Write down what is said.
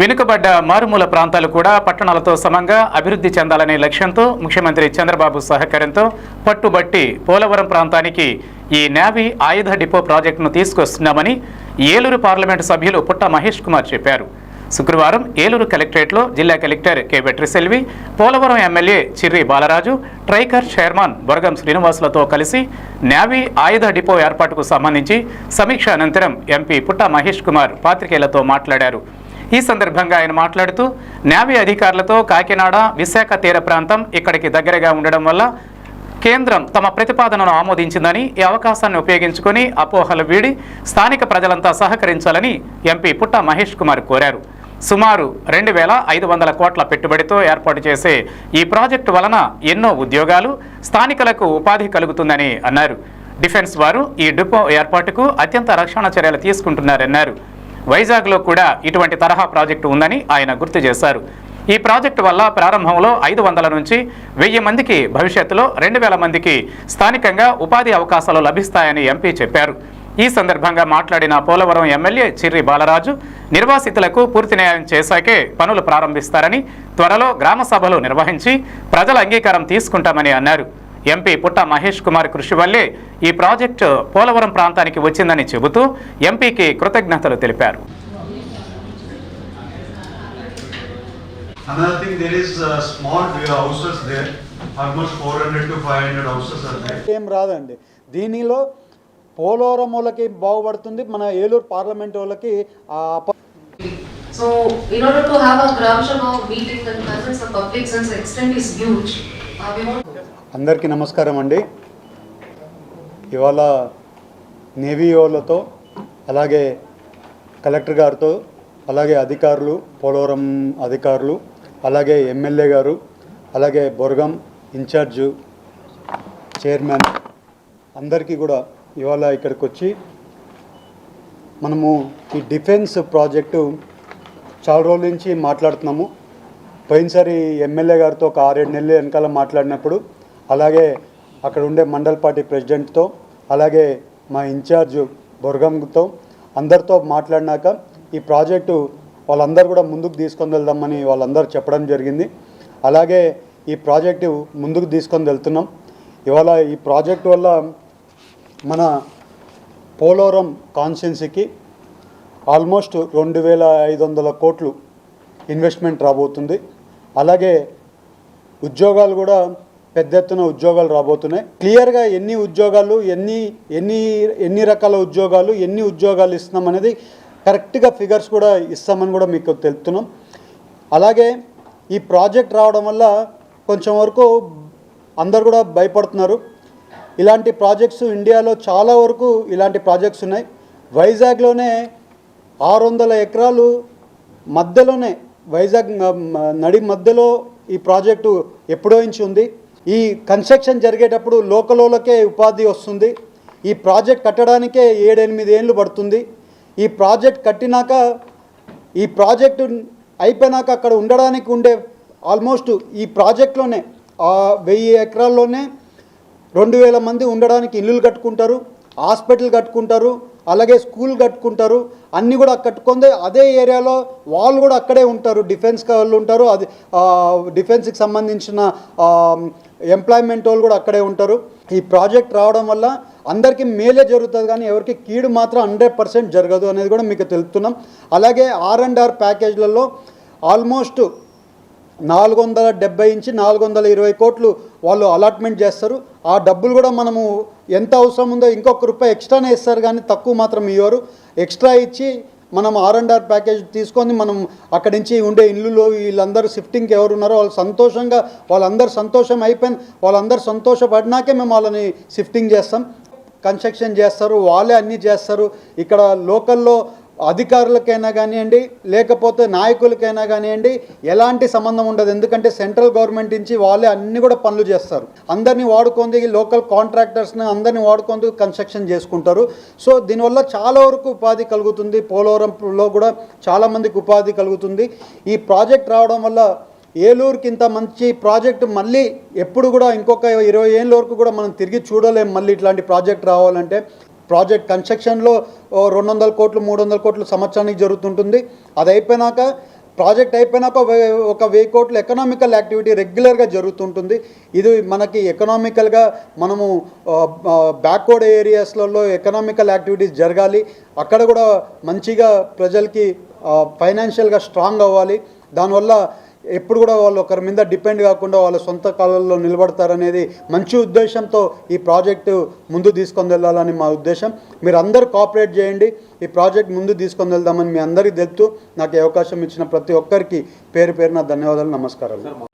వెనుకబడ్డ మారుమూల ప్రాంతాలు కూడా పట్టణాలతో సమంగా అభివృద్ధి చెందాలనే లక్ష్యంతో ముఖ్యమంత్రి చంద్రబాబు సహకారంతో పట్టుబట్టి పోలవరం ప్రాంతానికి ఈ నేవీ ఆయుధ డిపో ప్రాజెక్టును తీసుకొస్తున్నామని ఏలూరు పార్లమెంటు సభ్యులు పుట్ట మహేష్ కుమార్ చెప్పారు. శుక్రవారం ఏలూరు కలెక్టరేట్లో జిల్లా collector K. Vetriselvi Polavaram MLA Chirri Balaraju TRICOR chairman Boragam శ్రీనివాసులతో కలిసి నేవీ ఆయుధ డిపో ఏర్పాటుకు సంబంధించి సమీక్ష అనంతరం ఎంపీ పుట్ట మహేష్ కుమార్ పాత్రికేయులతో మాట్లాడారు. ఈ సందర్భంగా ఆయన మాట్లాడుతూ నేవీ అధికారులతో కాకినాడ విశాఖ తీర ప్రాంతం ఇక్కడికి దగ్గరగా ఉండడం వల్ల కేంద్రం తమ ప్రతిపాదనను ఆమోదించిందని ఈ అవకాశాన్ని ఉపయోగించుకొని అపోహలు వీడి స్థానిక ప్రజలంతా సహకరించాలని ఎంపీ పుట్ట మహేష్ కుమార్ కోరారు. సుమారు రెండు వేల ఐదు వందల కోట్ల పెట్టుబడితో ఏర్పాటు చేసే ఈ ప్రాజెక్టు వలన ఎన్నో ఉద్యోగాలు స్థానికులకు ఉపాధి కలుగుతుందని అన్నారు. డిఫెన్స్ వారు ఈ డిపో ఏర్పాటుకు అత్యంత రక్షణ చర్యలు తీసుకుంటున్నారన్నారు. వైజాగ్లో కూడా ఇటువంటి తరహా ప్రాజెక్టు ఉందని ఆయన గుర్తు చేశారు. ఈ ప్రాజెక్టు వల్ల ప్రారంభంలో ఐదు వందల నుంచి వెయ్యి మందికి భవిష్యత్తులో రెండు వేల మందికి స్థానికంగా ఉపాధి అవకాశాలు లభిస్తాయని ఎంపీ చెప్పారు. ఈ సందర్భంగా మాట్లాడిన పోలవరం ఎమ్మెల్యే చిర్రి బాలరాజు నిర్వాసితులకు పూర్తి న్యాయం చేశాకే పనులు ప్రారంభిస్తారని త్వరలో గ్రామ సభలు నిర్వహించి ప్రజల అంగీకారం తీసుకుంటామని అన్నారు. ఎంపీ పుట్ట మహేష్ కుమార్ కృషి వల్లే ఈ ప్రాజెక్టు పోలవరం ప్రాంతానికి వచ్చిందని చెబుతూ ఎంపీకి కృతజ్ఞతలు తెలిపారు Another thing, there is uh, small uh, houses there, almost 400 to 500 houses are there. ఏం రాదండి దీనిలో పోలవరం వాళ్ళకి బాగుపడుతుంది మన ఏలూరు పార్లమెంట్ వాళ్ళకి ఆ అప- So, in order to have a Gram Sabha meeting and presence of public since the extent అందరికీ నమస్కారం అండి. ఇవాళ నేవీ వాళ్ళతో అలాగే కలెక్టర్ గారితో అలాగే అధికారులు పోలవరం అధికారులు అలాగే ఎమ్మెల్యే గారు అలాగే బొరగం ఇన్ఛార్జు చైర్మన్ అందరికీ కూడా ఇవాళ ఇక్కడికి వచ్చి మనము ఈ డిఫెన్స్ ప్రాజెక్టు చాలా రోజుల నుంచి మాట్లాడుతున్నాము. పోయినసారి ఎమ్మెల్యే గారితో ఒక ఆరేడు నెలలు వెనకాల మాట్లాడినప్పుడు అలాగే అక్కడ ఉండే మండల్ పార్టీ ప్రెసిడెంట్తో అలాగే మా ఇన్ఛార్జ్ బొర్గంతో అందరితో మాట్లాడినాక ఈ ప్రాజెక్టు వాళ్ళందరూ కూడా ముందుకు తీసుకొని వెళ్దామని వాళ్ళందరూ చెప్పడం జరిగింది. అలాగే ఈ ప్రాజెక్టు ముందుకు తీసుకొని వెళ్తున్నాం. ఇవాళ ఈ ప్రాజెక్టు వల్ల మన పోలవరం కాన్స్టెన్సీకి ఆల్మోస్ట్ రెండు వేల ఐదు వందల కోట్లు ఇన్వెస్ట్మెంట్ రాబోతుంది. అలాగే ఉద్యోగాలు కూడా పెద్ద ఎత్తున ఉద్యోగాలు రాబోతున్నాయి. క్లియర్గా ఎన్ని ఉద్యోగాలు ఎన్ని ఎన్ని ఎన్ని రకాల ఉద్యోగాలు ఎన్ని ఉద్యోగాలు ఇస్తున్నాం అనేది కరెక్ట్గా ఫిగర్స్ కూడా ఇస్తామని కూడా మీకు తెలుపుతున్నాం. అలాగే ఈ ప్రాజెక్ట్ రావడం వల్ల కొంచెం వరకు అందరు కూడా భయపడుతున్నారు. ఇలాంటి ప్రాజెక్ట్స్ ఇండియాలో చాలా వరకు ఇలాంటి ప్రాజెక్ట్స్ ఉన్నాయి. వైజాగ్లోనే ఆరు వందల ఎకరాలు మధ్యలోనే వైజాగ్ నడి మధ్యలో ఈ ప్రాజెక్టు ఎప్పుడో నుంచి ఉంది. ఈ కన్స్ట్రక్షన్ జరిగేటప్పుడు లోకలోలకే ఉపాధి వస్తుంది. ఈ ప్రాజెక్ట్ కట్టడానికే ఏడెనిమిది ఏళ్ళు పడుతుంది. ఈ ప్రాజెక్ట్ కట్టినాక ఈ ప్రాజెక్టు అయిపోయినాక అక్కడ ఉండడానికి ఉండే ఆల్మోస్ట్ ఈ ప్రాజెక్ట్లోనే ఆ వెయ్యి ఎకరాల్లోనే రెండు వేల మంది ఉండడానికి ఇల్లులు కట్టుకుంటారు హాస్పిటల్ కట్టుకుంటారు అలాగే స్కూల్ కట్టుకుంటారు అన్నీ కూడా కట్టుకుంది. అదే ఏరియాలో వాళ్ళు కూడా అక్కడే ఉంటారు డిఫెన్స్ వాళ్ళు ఉంటారు. అది డిఫెన్స్కి సంబంధించిన ఎంప్లాయ్మెంట్ వాళ్ళు కూడా అక్కడే ఉంటారు. ఈ ప్రాజెక్ట్ రావడం వల్ల అందరికీ మేలే జరుగుతుంది కానీ ఎవరికి కీడు మాత్రం హండ్రెడ్ పర్సెంట్ జరగదు అనేది కూడా మీకు తెలుపుతున్నాం. అలాగే ఆర్ అండ్ ఆర్ ప్యాకేజ్లలో ఆల్మోస్ట్ నాలుగు వందల డెబ్బై నుంచి నాలుగు వందల ఇరవై కోట్లు వాళ్ళు అలాట్మెంట్ చేస్తారు. ఆ డబ్బులు కూడా మనము ఎంత అవసరం ఉందో ఇంకొక రూపాయి ఎక్స్ట్రానే ఇస్తారు కానీ తక్కువ మాత్రం ఇవ్వరు. ఎక్స్ట్రా ఇచ్చి మనం ఆర్ అండ్ ఆర్ ప్యాకేజ్ తీసుకొని మనం అక్కడి నుంచి ఉండే ఇల్లులో వీళ్ళందరూ షిఫ్టింగ్కి ఎవరు ఉన్నారో వాళ్ళు సంతోషంగా వాళ్ళందరూ సంతోషం అయిపోయింది వాళ్ళందరూ సంతోషపడినాకే మేము వాళ్ళని షిఫ్టింగ్ చేస్తాం. కన్స్ట్రక్షన్ చేస్తారు వాళ్ళే అన్నీ చేస్తారు. ఇక్కడ లోకల్లో అధికారులకైనా కానివ్వండి లేకపోతే నాయకులకైనా కానివ్వండి ఎలాంటి సంబంధం ఉండదు. ఎందుకంటే సెంట్రల్ గవర్నమెంట్ నుంచి వాళ్ళే అన్ని కూడా పనులు చేస్తారు. అందరినీ వాడుకొని లోకల్ కాంట్రాక్టర్స్ని అందరినీ వాడుకొని కన్స్ట్రక్షన్ చేసుకుంటారు. సో దీనివల్ల చాలా వరకు ఉపాధి కలుగుతుంది. పోలవరంలో కూడా చాలామందికి ఉపాధి కలుగుతుంది. ఈ ప్రాజెక్ట్ రావడం వల్ల ఏలూరుకి ఇంత మంచి ప్రాజెక్ట్ మళ్ళీ ఎప్పుడు కూడా ఇంకొక ఇరవై ఏళ్ళ వరకు కూడా మనం తిరిగి చూడలేం మళ్ళీ ఇట్లాంటి ప్రాజెక్ట్ రావాలంటే. ప్రాజెక్ట్ కన్స్ట్రక్షన్లో రెండు వందల కోట్లు మూడు వందల కోట్లు సంవత్సరానికి జరుగుతుంటుంది. అది అయిపోయినాక ప్రాజెక్ట్ అయిపోయినాక ఒక వెయ్యి- ఒక వెయ్యి కోట్ల ఎకనామికల్ యాక్టివిటీ రెగ్యులర్గా జరుగుతుంటుంది. ఇది మనకి ఎకనామికల్గా మనము బ్యాక్వర్డ్ ఏరియాస్లలో ఎకనామికల్ యాక్టివిటీస్ జరగాలి. అక్కడ కూడా మంచిగా ప్రజలకి ఫైనాన్షియల్గా స్ట్రాంగ్ అవ్వాలి. దానివల్ల ఎప్పుడు కూడా వాళ్ళు ఒకరి మీద డిపెండ్ కాకుండా వాళ్ళ సొంత కాలంలో నిలబడతారనేది మంచి ఉద్దేశంతో ఈ ప్రాజెక్టు ముందు తీసుకొని వెళ్ళాలని మా ఉద్దేశం. మీరు అందరూ కోఆపరేట్ చేయండి. ఈ ప్రాజెక్ట్ ముందు తీసుకొని వెళ్దామని మీ అందరికీ తెలుపుతూ నాకు అవకాశం ఇచ్చిన ప్రతి ఒక్కరికి పేరు పేరున ధన్యవాదాలు నమస్కారాలు.